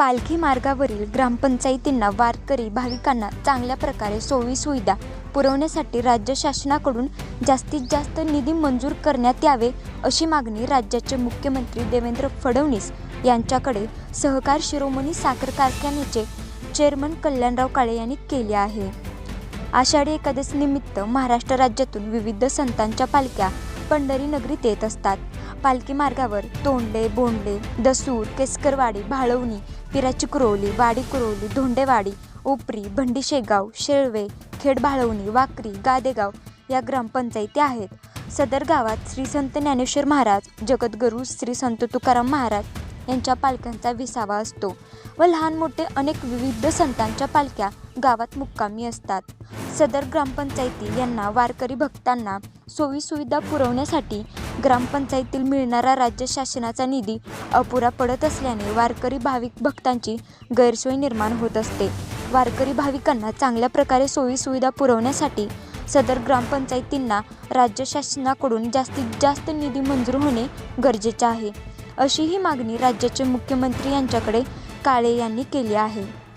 पालखी मार्गावरील ग्रामपंचायतींना वारकरी भाविकांना चांगल्या प्रकारे सोयीसुविधा पुरवण्यासाठी राज्य शासनाकडून जास्तीत जास्त निधी मंजूर करण्यात यावे अशी मागणी राज्याचे मुख्यमंत्री देवेंद्र फडणवीस यांच्याकडे सहकार शिरोमणी साखर कारखान्याचे चेअरमन कल्याणराव काळे यांनी केले आहे. आषाढी एकादशीनिमित्त महाराष्ट्र राज्यातून विविध संतांच्या पालख्या पंढरी नगरीत येत असतात. पालखी मार्गावर तोंडे बोंडे दसूर केसकरवाडी भाळवणी पिराची कुरवली वाडी कुरवली धोंडेवाडी उपरी भंडी शेगाव शेळवे खेड भाळवणी वाकरी गादेगाव या ग्रामपंचायती आहेत. सदर गावात श्री संत ज्ञानेश्वर महाराज जगद्गुरू श्री संत तुकाराम महाराज यांच्या पालख्यांचा विसावा असतो व लहान मोठे अनेक विविध संतांच्या पालख्या गावात मुक्कामी असतात. सदर ग्रामपंचायती यांना वारकरी भक्तांना सोयीसुविधा पुरवण्यासाठी ग्रामपंचायतील मिळणारा राज्य शासनाचा निधी अपुरा पडत असल्याने वारकरी भाविक भक्तांची गैरसोय निर्माण होत असते. वारकरी भाविकांना चांगल्या प्रकारे सोयीसुविधा पुरवण्यासाठी सदर ग्रामपंचायतींना राज्य शासनाकडून जास्तीत जास्त निधी मंजूर होणे गरजेचे आहे. अशी ही मागणी राज्याचे मुख्यमंत्री यांच्याकडे काळे यांनी केली आहे.